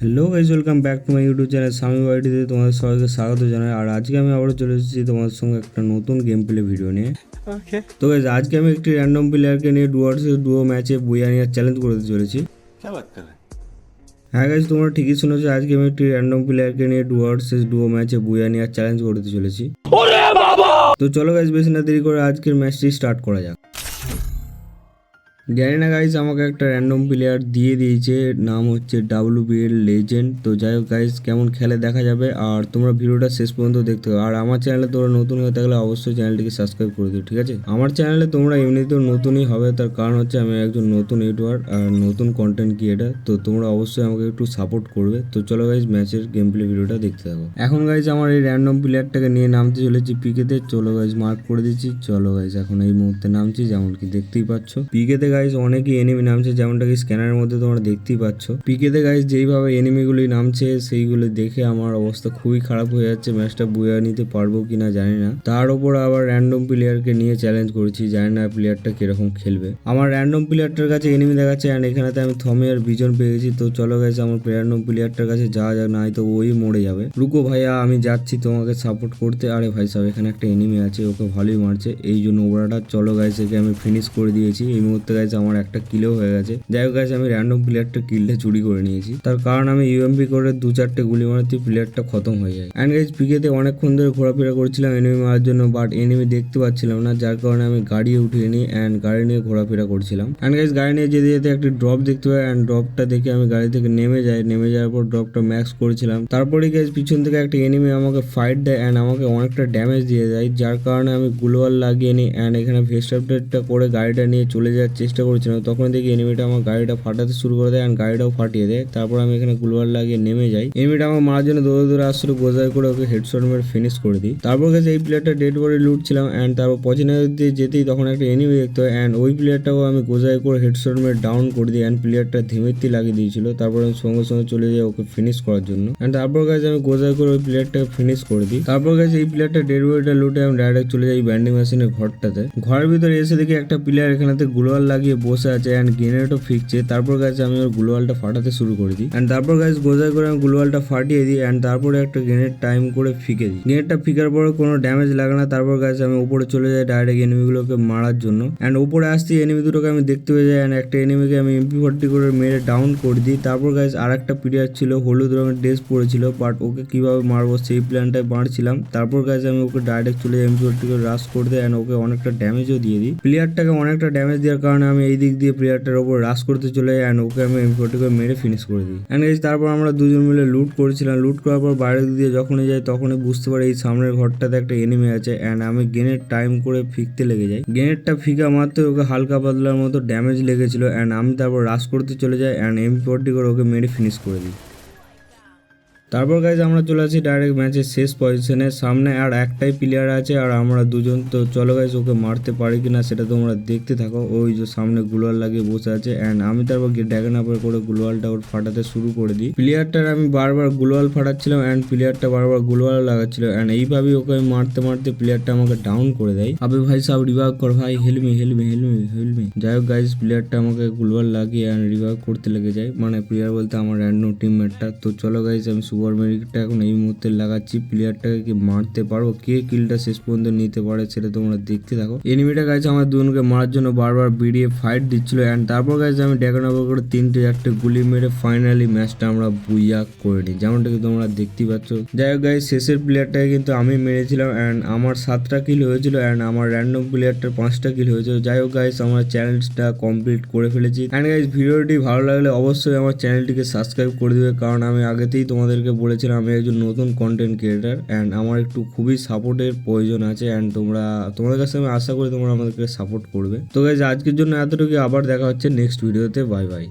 Hello guys welcome back to my YouTube channel স্বামী বাড়িতে তোমাদের সবাইকে স্বাগত জানাই। আর আজকে আমি আবারও চলে এসেছি তোমাদের সঙ্গে একটা নতুন গেম প্লে ভিডিও নিয়ে তো গাইজ আজকে আমি একটি র্যান্ডম প্লেয়ারকে নিয়ে ডুয়ার্স ডুয়ো ম্যাচে বইয়া নিয়ে চ্যালেঞ্জ করতে চলেছি। হ্যাঁ গাইজ তোমরা ঠিকই শুনেছো আজকে আমি একটি র্যান্ডম প্লেয়ারকে নিয়ে ডুয়ার্স ডুয়ো ম্যাচে বইয়া নিয়ে চ্যালেঞ্জ করতে চলেছি। তো চলো গাইজ বেশি না দেরি করে আজকের ম্যাচটি স্টার্ট করা যাক। জানি না গাইজ আমাকে একটা র্যান্ডম প্লেয়ার দিয়ে দিয়েছে, নাম হচ্ছে ডাব্লিউ বিএল লেজেন্ড তো যাই হোক গাইজ কেমন খেলে দেখা যাবে, আর তোমরা ভিডিওটা শেষ পর্যন্ত দেখতে হবে আর আমার চ্যানেলে তোমরা নতুন হয়ে থাকলে অবশ্যই চ্যানেলটিকে সাবস্ক্রাইব করে দিও, ঠিক আছে? আমার চ্যানেলে তোমরা এমনিতেও নতুনই হবে, তার কারণ হচ্ছে আমি একজন নতুন ইউটিউবার আর নতুন কন্টেন্ট ক্রিয়েটার তো তোমরা অবশ্যই আমাকে একটু সাপোর্ট করবে। তো চলো গাইজ ম্যাচের গেম প্লে ভিডিওটা দেখতে থাকো। এখন গাইজ আমার এই র্যান্ডম প্লেয়ারটাকে নিয়ে নামতে চলেছি পিকেতে চলো গাইজ মার্ক করে দিচ্ছি। চলো গাইজ এখন এই মুহূর্তে নামছি যেমন কি দেখতেই পাচ্ছ। পিকেতে গাইজ অনেকই এনিমি নামছে, যেমনটা কি স্ক্যানারের মধ্যে তোমরা দেখতেই পাচ্ছ। পিকেতে গাইজ যেইভাবে এনিমিগুলি নামছে, সেইগুলো দেখে আমার অবস্থা খুবই খারাপ হয়ে যাচ্ছে। ম্যাচটা বুয়া নিতে পারব কিনা জানি না। তার উপর আবার র্যান্ডম প্লেয়ারকে নিয়ে চ্যালেঞ্জ করেছি, জানি না প্লেয়ারটা কীরকম খেলবে। আমার র্যান্ডম প্লেয়ারটার কাছে এনিমি দেখাচ্ছে অ্যান্ড এখানেতে আমি থমে আর ভিজন পেয়ে গেছি। তো চলো গেছে আমার র্যান্ডম প্লেয়ারটার কাছে যাওয়া যাক, না হয়তো ওই মরে যাবে। রুকো ভাইয়া, আমি যাচ্ছি তোমাকে সাপোর্ট করতে। আরে ভাই সাহেব, এখানে একটা এনিমি আছে, ওকে ভালোই মারছে। এই জন্য ওরাটা চলো গাইছে একে আমি ফিনিশ করে দিয়েছি। এই মুহূর্তে গাইছে আমার একটা কিলেও হয়ে গেছে। যাই হোক গাইছে আমি র্যান্ডম প্লেয়ারটা কিলটা চুরি করে নিয়েছি। তার কারণ আমি ইউএমপি করে দু চারটে গুলি মারতে প্লেয়ারটা খতম হয়ে যায়। অ্যান্ড গাইজ পিকেতে অনেকক্ষণ ধরে ঘোরাফেরা করছিলাম এনিমি মারার জন্য বাট এনিমি দেখতে পাচ্ছিলাম না, যার কারণে আমি গাড়ি উঠিয়ে নিই অ্যান্ড গাড়ি নিয়ে ঘোরাফেরা করছিলাম। অ্যান্ড গাইজ গাড়ি নিয়ে যেতে যেতে একটি ড্রপ দেখতে পাই অ্যান্ড ড্রপটা দেখে আমি গাড়ি থেকে নেমে যাই। নেমে যাওয়ার পর ড্রপটা ম্যাক্স করেছিলাম। তারপরে গাইজ পিছন থেকে একটা এনিমি আমাকে ফাইট দেয় অ্যান্ড আমাকে অনেকটা ড্যামেজ দিয়ে দেয়, যার কারণে আমি গ্লোয়াল লাগিয়ে নিই অ্যান্ড এখানে ভেস্ট আপডেটটা করে গাড়িটা নিয়ে চলে যাওয়ার চেষ্টা করছিলাম। তখন দেখি এনিমিটা আমার গাড়িটা ফাটাতে শুরু করে দেয় অ্যান্ড গাড়িটাও ফাটিয়ে দেয়। তারপর আমি এখানে গ্লোয়াল লাগিয়ে নেমে যাই। এনিমিটা আমার মারার জন্য দৌড়ে দৌড়ে আসলে গোজাই করে ওকে হেডশট মেরে ফিনিশ করে দিই। তারপর গেছে এই প্লেয়ারটা ডেড বডি লুটছিলাম অ্যান্ড তারপর পছন্দ দিয়ে যেতেই তখন একটা এনিমি দেখতে হয় অ্যান্ড ওই প্লেয়ারটাও আমি গোজাই করে হেডশট মেরে ডাউন করে দিই অ্যান্ড প্লেয়ারটা ধিমেত্তি লাগিয়ে দিয়েছিল। তারপর আমি সঙ্গে সঙ্গে চলে যাই ওকে ফিনিশ করার জন্য। অ্যান্ড তারপর গেছে আমি গোজাই করে ওই প্লেয়ারটাকে ফিনিশ করে দিই। তারপর গেছে এই প্লেয়ারটা ডেড বডিটা লুটে আমি ডাইরেক্ট চলে যাই ব্যান্ডিং মেশিনের ঘরটাতে। ঘরের ভিতরে এসে দেখি একটা প্লেয়ার এখানেতে গ্লোয়াল লাগিয়ে বসে আছে অ্যান্ড গ্রেনেডও ফিকছে তারপর গেছে আমি ওর গ্লোয়ালটা ফাটাতে শুরু করে দিই। অ্যান্ড তারপর গাছ গোজাই করে আমি গ্লোয়ালটা ফাটিয়ে দিই অ্যান্ড তারপরে একটা গ্রেনেড টাইম করে ফিকে দিই। গ্রেনেডটা ফিকার পরে কোনো ড্যামেজ লাগে না। তারপর গাছ আমি উপরে চলে যাই ডাইরেক্ট এনিমিগুলোকে মারার জন্য। অ্যান্ড উপরে আসতে এনিমি দুটোকে আমি দেখতে পেয়ে যাই অ্যান্ড একটা এনিমিকে আমি এমপি ফোর্টি করে মেরে ডাউন করে দিই। তারপর গাছ আর একটা প্লেয়ার ছিল, হলুদ রঙের ড্রেস পরেছিল বাট ওকে কীভাবে মারবো সেই প্ল্যানটাই মারছিলাম তারপর গাছ আমি ওকে ডাইরেক্ট চলে যাই এমপি ফোর্টি করে রাশ করে দিই অ্যান্ড ওকে অনেকটা ড্যামেজও দিয়ে দিই। প্লেয়ারটাকে অনেকটা ড্যামেজ দেওয়ার কারণে আমি এই দিক দিয়ে প্লেয়ারটার ওপর রাস করতে চলে যাই অ্যান্ড ওকে আমি এম করে মেরে ফিনিশ করে দিই। অ্যান্ড গাইজ তারপর আমরা দুজন মিলে লুট করেছিলাম। লুট করার পর বাইরে দিয়ে যখনই যাই, তখনই বুঝতে পারি এই সামনের ঘরটাতে একটা এনিমি আছে অ্যান্ড আমি গেনের টাইম করে ফিকতে লেগে যাই। গেনেরটা ফিকা মারতে ওকে হালকা পাতলার মতো ড্যামেজ লেগেছিল অ্যান্ড আমি তারপর রাস করতে চলে যাই অ্যান্ড এম করে ওকে মেরে ফিনিশ করে দিই। তারপর গাইজ আমরা চলে আসি ডাইরেক্ট ম্যাচের শেষ পজিশনে সামনে আর একটাই প্লেয়ার আছে আর আমরা দুজন তো চলো গাইজ ওকে মারতে পারি কিনা সেটা তোমরা দেখতে থাকো। ওই যে সামনে গুলোয়াল লাগিয়ে বসে আছে অ্যান্ড আমি তারপর ড্যাগন আপের করে গুলোয়ালটা ওর ফাটাতে শুরু করে দিই। প্লেয়ারটার আমি বারবার গুলোয়াল ফাটাচ্ছিলাম অ্যান্ড প্লেয়ারটা বারবার গুলোয়াল লাগাচ্ছিল অ্যান্ড এইভাবেই ওকে আমি মারতে মারতে প্লেয়ারটা আমাকে ডাউন করে দেয়। আবে ভাই সব রিভাইভ কর ভাই হেলমি হেলমি হেলমি হেলমি যাই হোক গাইজ প্লেয়ারটা আমাকে গুলোয়াল লাগিয়ে অ্যান্ড রিভাইভ করতে লেগে যায়। মানে প্লেয়ার বলতে আমার র্যান্ডম টিমমেটটা তো চলো গাইজ আমি সুপার মেরিকটা এখন এই মুহূর্তে লাগাচ্ছি। প্লেয়ারটাকে কি মারতে পারব? কে কিলটা শেষ পর্যন্ত নিতে পারে সেটা তোমরা দেখতে থাকো। এনিমিটা গাইছে আমার দুজনকে মারার জন্য বারবার বিড়িয়ে ফাইট দিচ্ছিল অ্যান্ড তারপর গাইছে আমি ড্যাগন করে তিনটে চারটে গুলি মেরে ফাইনালি ম্যাচটা আমরা বুইয়া করে নিই। যেমনটা কি তোমরা দেখতেই পাচ্ছ। যাই হোক গাইজ শেষের প্লেয়ারটাকে কিন্তু আমি মেরেছিলাম অ্যান্ড আমার সাতটা কিল হয়েছিল অ্যান্ড আমার র্যান্ডম প্লেয়ারটার পাঁচটা কিল হয়েছিল। যাই হোক গাইজ আমার চ্যালেঞ্জটা কমপ্লিট করে ফেলেছি। অ্যান্ড গাইজ ভিডিওটি ভালো লাগলে অবশ্যই আমার চ্যানেলটিকে সাবস্ক্রাইব করে দেবে। কারণ আমি আগেতেই তোমাদেরকে বলেছিলাম, আমি একজন নতুন কন্টেন্ট ক্রিয়েটার অ্যান্ড আমার একটু খুবই সাপোর্টের প্রয়োজন আছে অ্যান্ড তোমরা, তোমাদের কাছে আমি আশা করি তোমরা আমাদেরকে সাপোর্ট করবে। তো গাইজ আজকের জন্য এতটুকু আবার দেখা হচ্ছে নেক্সট ভিডিওতে বাই বাই